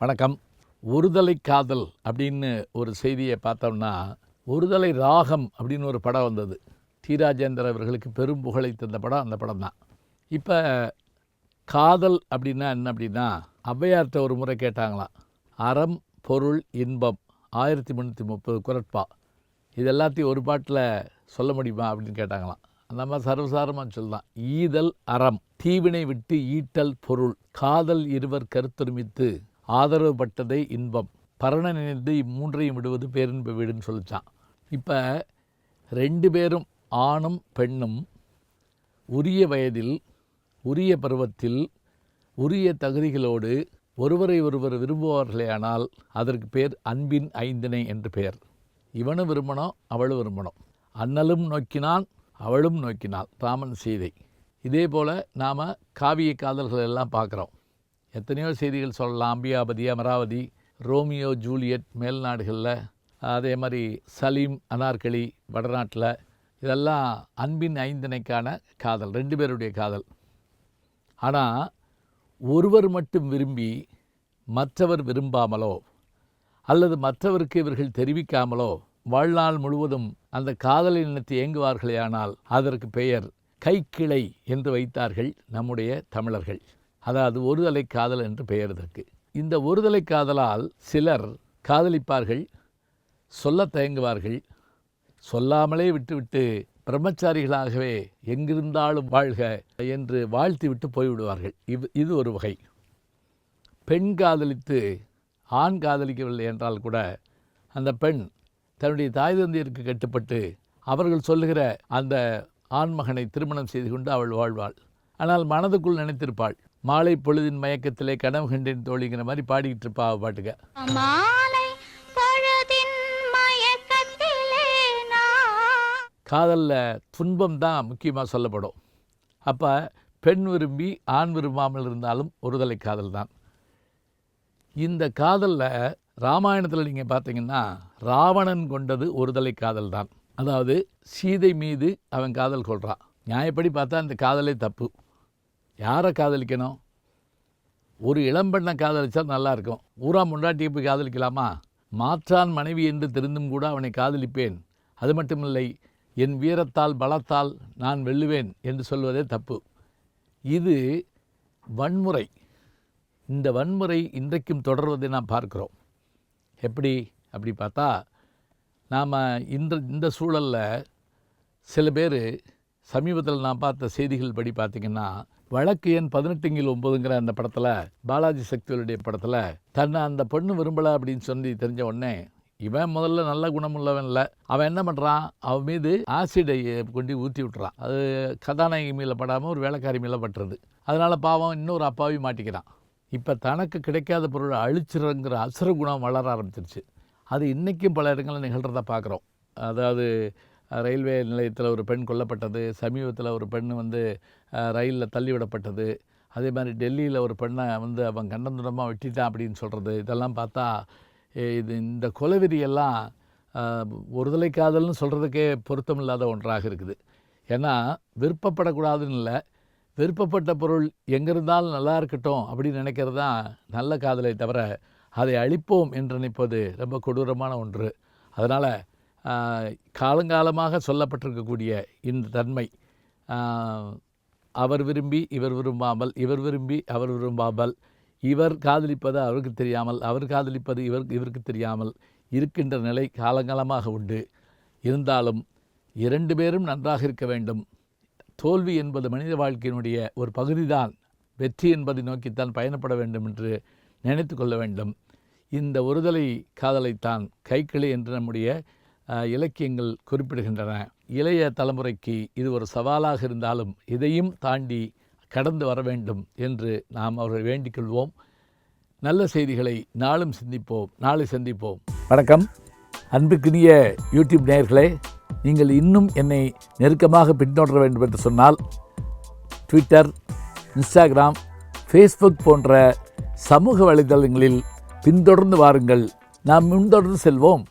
வணக்கம். ஒருதலை காதல் அப்படின்னு ஒரு செய்தியை பார்த்தோம்னா ஒருதலை ராகம் அப்படின்னு ஒரு படம் வந்தது. டி. ராஜேந்தர் அவர்களுக்கு பெரும் புகழை தந்த படம் அந்த படம் தான். இப்போ காதல் அப்படின்னா என்ன அப்படின்னா ஔவையார்கிட்ட ஒரு முறை கேட்டாங்களாம் அறம் பொருள் இன்பம் ஆயிரத்தி முந்நூற்றி முப்பது குரட்பா. இது எல்லாத்தையும் ஒரு பாட்டில் சொல்ல முடியுமா? அப்படின்னு கேட்டாங்களாம். அந்த மாதிரி சர்வசாரமாக சொல்லலாம் ஈதல் அறம் தீவினை விட்டு ஈட்டல் பொருள் காதல் இருவர் கருத்தொருமித்து ஆதரவு பட்டதே இன்பம். பரண நினைந்து இம்மூன்றையும் விடுவது பேரின்ப வீடுன்னு சொல்லித்தான் இப்போ ரெண்டு பேரும் ஆணும் பெண்ணும் உரிய வயதில் உரிய பருவத்தில் உரிய தகுதிகளோடு ஒருவரை ஒருவர் விரும்புவார்களேயானால் அதற்கு பேர் அன்பின் ஐந்திணை என்று பெயர். இவனும் விரும்பணும் அவளும் விரும்பணும் அண்ணலும் நோக்கினான் அவளும் நோக்கினாள். ராமன் சீதை. இதே போல் நாம் காவிய காதல்கள் எல்லாம் பார்க்குறோம். எத்தனையோ செய்திகள் சொல்லலாம். அம்பியாபதி அமராவதி ரோமியோ ஜூலியட் மேல்நாடுகளில் அதே மாதிரி சலீம் அனார்கலி வடநாட்டில் இதெல்லாம் அன்பின் ஐந்திணைக்கான காதல் ரெண்டு பேருடைய காதல். ஆனால் ஒருவர் மட்டும் விரும்பி மற்றவர் விரும்பாமலோ அல்லது மற்றவருக்கு இவர்கள் தெரிவிக்காமலோ வாழ்நாள் முழுவதும் அந்த காதலை நினைத்து இயங்குவார்களேயானால் அதற்கு பெயர் கைக்கிளை என்று வைத்தார்கள் நம்முடைய தமிழர்கள். அதாவது ஒருதலை காதல் என்று பெயர் இதற்கு. இந்த ஒருதலை காதலால் சிலர் காதலிப்பார்கள் சொல்லத் தயங்குவார்கள் சொல்லாமலே விட்டுவிட்டு பிரம்மச்சாரிகளாகவே எங்கிருந்தாலும் வாழ்க என்று வாழ்த்திவிட்டு போய்விடுவார்கள். இது இது ஒரு வகை. பெண் காதலித்து ஆண் காதலிக்கவில்லை என்றால் கூட அந்த பெண் தன்னுடைய தாய் தந்தையருக்கு கட்டுப்பட்டு அவர்கள் சொல்லுகிற அந்த ஆண்மகனை திருமணம் செய்து கொண்டு அவள் வாழ்வாள். ஆனால் மனதுக்குள் நினைத்திருப்பாள். மாலை பொழுதின் மயக்கத்திலே கனவு கண்டேன் தோழிங்கிற மாதிரி பாடிக்கிட்டு இருப்பா பாட்டுக்க. காதலில் துன்பம் தான் முக்கியமாக சொல்லப்படும். அப்போ பெண் விரும்பி ஆண் விரும்பாமல் இருந்தாலும் ஒருதலை காதல் தான். இந்த காதலில் ராமாயணத்தில் நீங்கள் பார்த்தீங்கன்னா ராவணன் கொண்டது ஒருதலை காதல் தான். அதாவது சீதை மீது அவன் காதல் கொள்கிறான் நியாயப்படி பார்த்தா இந்த காதலே தப்பு. யாரை காதலிக்கணும்? ஒரு இளம்பெண்ணை காதலிச்சா நல்லாயிருக்கும். ஊரா முண்டாட்டியை போய் காதலிக்கலாமா? மாற்றான் மனைவி என்று தெரிந்தும் கூட அவனை காதலிப்பேன். அது மட்டுமில்லை என் வீரத்தால் பலத்தால் நான் வெல்லுவேன் என்று சொல்வதே தப்பு. இது வன்முறை. இந்த வன்முறை இன்றைக்கும் தொடர்வதை நாம் பார்க்குறோம். எப்படி? அப்படி பார்த்தா நாம் இந்த இந்த சூழலில் சில பேர் சமீபத்தில் நான் பார்த்த செய்திகள் படி பார்த்திங்கன்னா வழக்கு எண் பதினெட்டுங்கில் ஒம்பதுங்கிற அந்த படத்தில் பாலாஜி சக்திகளுடைய படத்தில் தன்னை அந்த பொண்ணு விரும்பலை அப்படின்னு சொல்லி தெரிஞ்ச உடனே இவன் முதல்ல நல்ல குணமுள்ளவன் இல்லை. அவன் என்ன பண்ணுறான் அவன் மீது ஆசிடை கொண்டு ஊற்றி விட்டுறான். அது கதாநாயகி மேலே படாமல் ஒரு வேலைக்காரி மேலே பட்டுறது. அதனால் பாவம் இன்னொரு அப்பாவி மாட்டிக்கிறான். இப்போ தனக்கு கிடைக்காத பொருளை அழிச்சிருங்கிற அசுர குணம் வளர ஆரம்பிச்சிருச்சு. அது இன்றைக்கும் பல இடங்களில் நிகழ்கிறத பார்க்குறோம். அதாவது ரயில்வே நிலையத்தில் ஒரு பெண் கொல்லப்பட்டது சமீபத்தில் ஒரு பெண் வந்து ரயிலில் தள்ளி விடப்பட்டது அதே மாதிரி டெல்லியில் ஒரு பெண்ணை வந்து அவன் கண்டந்துடமாக வெட்டிட்டான் அப்படின்னு சொல்கிறது இதெல்லாம் பார்த்தா இது இந்த கொலவெறியெல்லாம் ஒருதலை காதல்னு சொல்கிறதுக்கே பொருத்தமில்லாத ஒன்றாக இருக்குது. ஏன்னா விருப்பப்படக்கூடாதுன்னு இல்லை விருப்பப்பட்ட பொருள் எங்கே இருந்தாலும் நல்லா இருக்கட்டும் அப்படின்னு நினைக்கிறது தான் நல்ல காதலை தவிர அதை அழிப்போம் என்று நினைப்பது ரொம்ப கொடூரமான ஒன்று. அதனால் காலங்காலமாக சொல்லப்பட்டிருக்கக்கூடிய இந்த தன்மை அவர் விரும்பி இவர் விரும்பாமல் இவர் விரும்பி அவர் விரும்பாமல் இவர் காதலிப்பது அவருக்கு தெரியாமல் அவர் காதலிப்பது இவர் இவருக்கு தெரியாமல் இருக்கின்ற நிலை காலங்காலமாக உண்டு. இருந்தாலும் இரண்டு பேரும் நன்றாக இருக்க வேண்டும். தோல்வி என்பது மனித வாழ்க்கையினுடைய ஒரு பகுதிதான். வெற்றி என்பதை நோக்கித்தான் பயணப்பட வேண்டும் என்று நினைத்து கொள்ள வேண்டும். இந்த ஒருதலை காதலைத்தான் கைக்கிளி என்று நம்முடைய இலக்கியங்கள் குறிப்பிடுகின்றன. இளைய தலைமுறைக்கு இது ஒரு சவாலாக இருந்தாலும் இதையும் தாண்டி கடந்து வர வேண்டும் என்று நாம் அவரை வேண்டிக் கொள்வோம். நல்ல செய்திகளை நாளும் சிந்திப்போம் நாளை சந்திப்போம். வணக்கம். அன்புக்குரிய யூடியூப் நேயர்களே நீங்கள் இன்னும் என்னை நெருக்கமாக பின்தொடர வேண்டும் என்று சொன்னால் ட்விட்டர் இன்ஸ்டாகிராம் ஃபேஸ்புக் போன்ற சமூக வலைதளங்களில் பின்தொடர்ந்து வாருங்கள். நாம் முன்தொடர்ந்து செல்வோம்.